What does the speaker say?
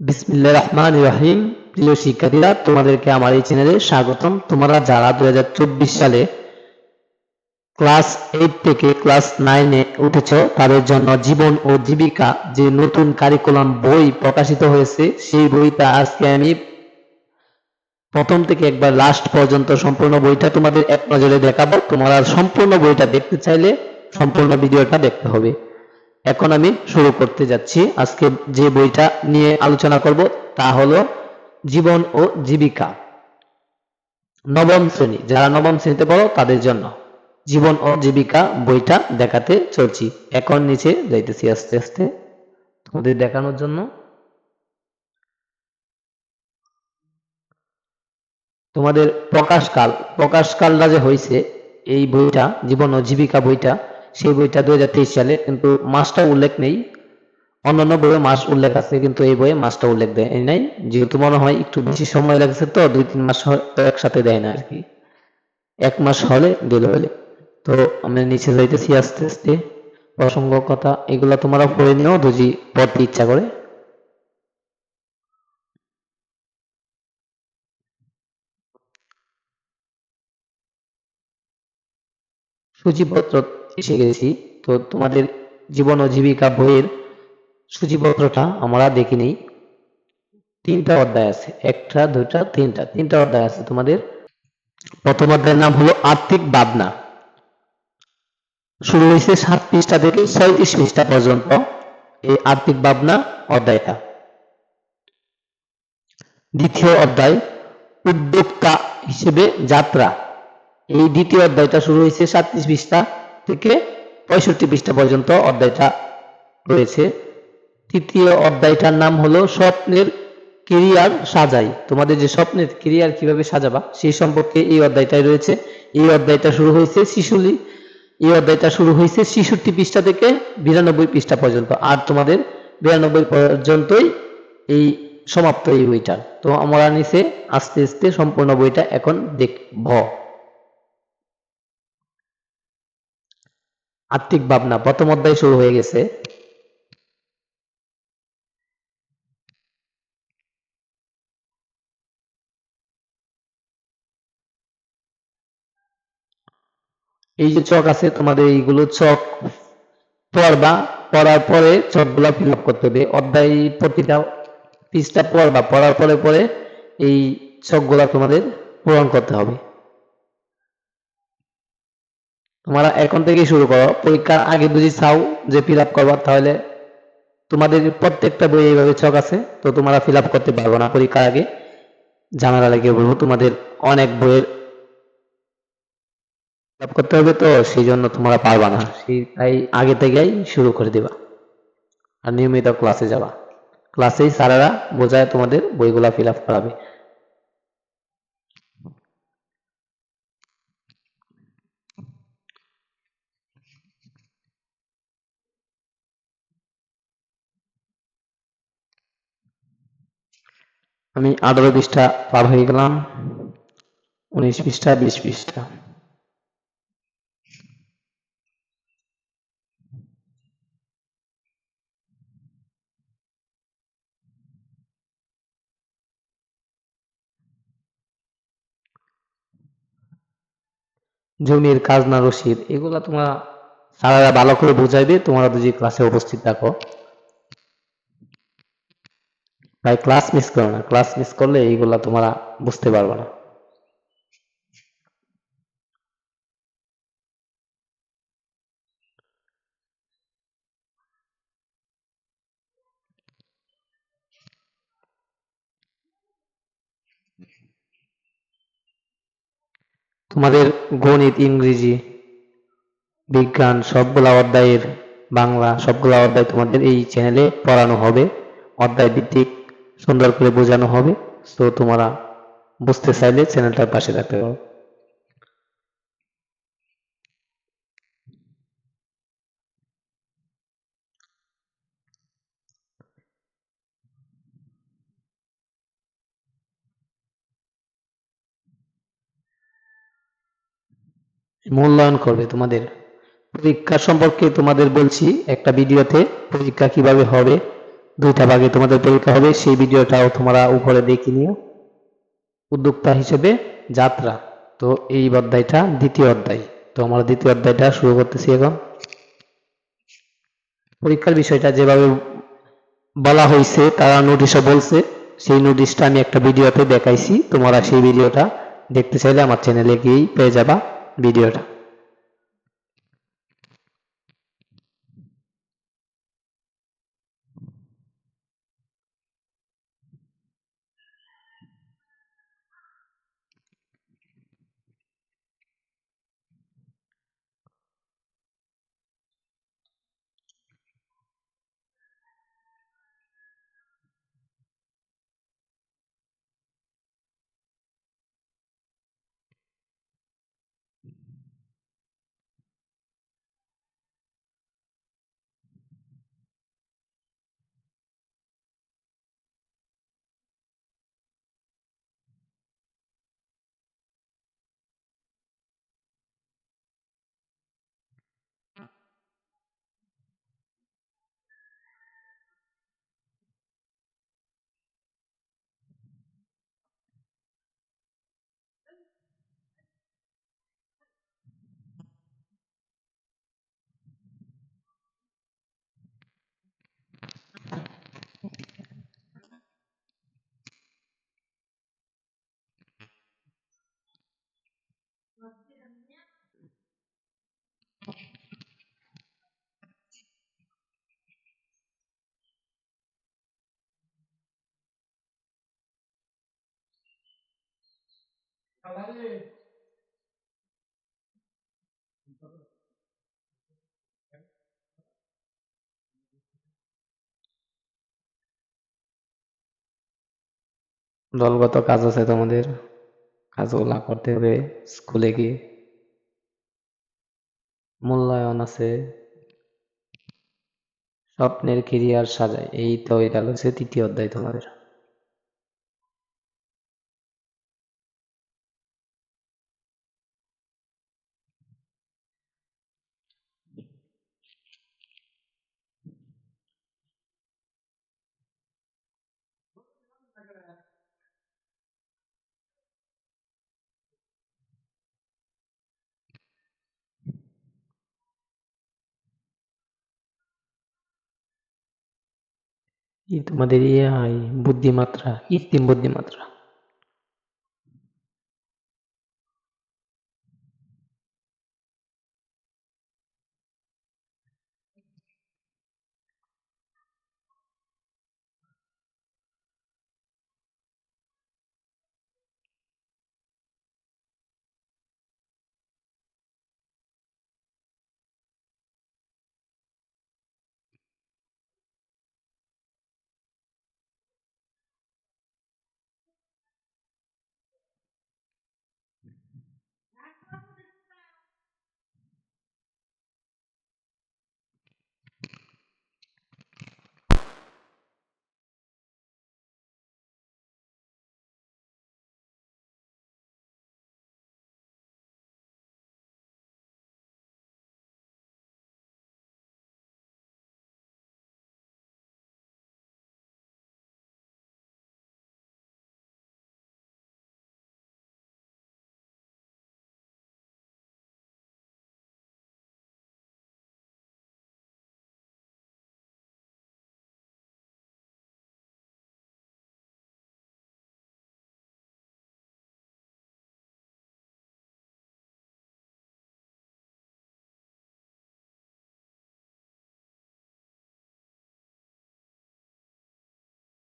বিসমিল্লাহ রহমান রহিম। প্রিয় শিক্ষার্থীরা, তোমাদেরকে আমার এই চ্যানেলে স্বাগতম। তোমরা যারা দু হাজার চব্বিশ সালে ক্লাস এইট থেকে ক্লাস নাইনে উঠেছ, তাদের জন্য জীবন ও জীবিকা যে নতুন কারিকুলাম বই প্রকাশিত হয়েছে, সেই বইটা আজকে আমি প্রথম থেকে একবার লাস্ট পর্যন্ত সম্পূর্ণ বইটা তোমাদের এক নজরে দেখাবো। তোমরা সম্পূর্ণ বইটা দেখতে চাইলে সম্পূর্ণ ভিডিওটা দেখতে হবে। এখন আমি শুরু করতে যাচ্ছি। আজকে যে বইটা নিয়ে আলোচনা করব তা হলো জীবন ও জীবিকা। নবম শ্রেণি। যারা নবম শ্রেণীতে পড়ো, তাদের জন্য জীবন ও জীবিকা বইটা দেখাতে চলছি। এখন নিচে যাইতেছি আস্তে আস্তে। তোমাদের দেখানোর জন্য। তোমাদের প্রকাশকাল। প্রকাশকালটা যে হয়েছে এই বইটা, জীবন ও জীবিকা বইটা সেই বইটা দুই হাজার তেইশ সালে, কিন্তু মাসটা উল্লেখ নেই। অন্যান্য বইয়ে মাস উল্লেখ আছে, কিন্তু এই বইয়ে মাসটা উল্লেখ দেয় নাই। যেহেতু মনে হয় একটু বেশি সময় লাগছে তো, দুই তিন মাস একসাথে দেয় না আর কি এক মাস হলে দিল হলে তো আমি নিচে যাইতেছি আস্তে আস্তে। প্রসঙ্গ কথা। এগুলা তোমরা পড়ে নিও, যদি পড়তে ইচ্ছা করে। সূচিপত্র এসে গেছি। তো তোমাদের জীবন ও জীবিকা বইয়ের সূচিপত্রটা আমরা দেখি নেই। তিনটা অধ্যায় আছে। একটা দুটা তিনটা। তিনটা অধ্যায় আছে তোমাদের। প্রথম অধ্যায়ের নাম হলো আর্থিক ভাবনা। শুরু হয়েছে সাত পৃষ্ঠা থেকে ছয়ত্রিশ পৃষ্ঠা পর্যন্ত এই আর্থিক ভাবনা অধ্যায়টা। দ্বিতীয় অধ্যায়, উদ্যোক্তা হিসেবে যাত্রা। এই দ্বিতীয় অধ্যায়টা শুরু হয়েছে সাতত্রিশ পৃষ্ঠা থেকে পঁয়ষট্টি পৃষ্ঠা পর্যন্ত অধ্যায়টা রয়েছে। তৃতীয় অধ্যায়টার নাম হলো স্বপ্নের কেরিয়ার সাজাই। তোমাদের যে স্বপ্নের কেরিয়ার কীভাবে সাজাবা, সেই সম্পর্কে এই অধ্যায়টাই রয়েছে। এই অধ্যায়টা শুরু হয়েছে শিশুলি, এই অধ্যায়টা শুরু হয়েছে ছেষট্টি পৃষ্ঠা থেকে বিরানব্বই পৃষ্ঠা পর্যন্ত। আর তোমাদের বিরানব্বই পর্যন্তই এই সমাপ্ত এই বইটা তো আমরা নিচে আস্তে আস্তে সম্পূর্ণ বইটা এখন দেখব। আর্থিক ভাবনা, প্রথম অধ্যায় শুরু হয়ে গেছে। এই যে চক আছে, তোমাদের এইগুলো চক পড়বা, পড়ার পরে চকগুলা ফিল আপ করতে হবে। অধ্যায় প্রতিটা পৃষ্ঠা পড়বা, পড়ার পরে পরে এই চকগুলা তোমাদের পূরণ করতে হবে। তোমরা এখন থেকেই শুরু করো। পরীক্ষার আগে যদি চাও যে ফিল আপ করবা, তাহলে তোমাদের প্রত্যেকটা বই এইভাবে চক আছে, তো তোমরা ফিল আপ করতে পারব না পরীক্ষার আগে। জানার আগে বলব, তোমাদের অনেক বইয়ের fill up করতে হবে, তো সেই জন্য তোমরা পারবা না। সেই তাই আগে থেকেই শুরু করে দিবা আর নিয়মিত ক্লাসে যাবা। ক্লাসেই স্যারেরা বোঝায় তোমাদের বইগুলা ফিল আপ করাবে। আমি আঠারো পৃষ্ঠা পার হয়ে গেলাম, উনিশ পৃষ্ঠা, বিশ পৃষ্ঠা। জমির কাজ না রসিদ, এগুলা তোমরা স্যারেরা ভালো করে বুঝাইবে, তোমরা যদি ক্লাসে উপস্থিত থাকো। তাই ক্লাস মিস করো না। ক্লাস মিস করলে এইগুলা তোমরা বুঝতে পারবে না। তোমাদের গণিত, ইংরেজি, বিজ্ঞান সবগুলা অধ্যায়ের বাংলা সবগুলা অধ্যায় তোমাদের এই চ্যানেলে পড়ানো হবে। অধ্যায় ভিত্তিক সুন্দর করে বোঝানো হবে। তো তোমরা বুঝতে চাইলে চ্যানেলটার পাশে থাকতে পারো। মূল্যায়ন করবে তোমাদের। পরীক্ষা সম্পর্কে তোমাদের বলছি, একটা ভিডিওতে পরীক্ষা কীভাবে হবে দুইটা ভাগে তোমাদের পরীক্ষা হবে, সেই ভিডিওটাও তোমরা উপরে দেখে নিও। উদ্যোক্তা হিসেবে যাত্রা। তো এই অধ্যায়টা দ্বিতীয় অধ্যায়। তো আমরা দ্বিতীয় অধ্যায়টা শুরু করতেছি এখন। পরীক্ষার বিষয়টা যেভাবে বলা হয়েছে তারা নোটিশও বলছে। সেই নোটিশটা আমি একটা ভিডিওতে দেখাইছি। তোমরা সেই ভিডিওটা দেখতে চাইলে আমার চ্যানেলে গিয়েই পেয়ে যাবা ভিডিওটা। দলগত কাজ আছে তোমাদের। কাজগুলা করতে হবে, স্কুলে গিয়ে। মূল্যায়ন আছে। স্বপ্নের কেরিয়ার সাজায় এই তো এটা হচ্ছে তৃতীয় অধ্যায় তোমাদের। এই ইয়ে হয় বুদ্ধিমাত্রা কৃত্রিম বুদ্ধিমাত্রা।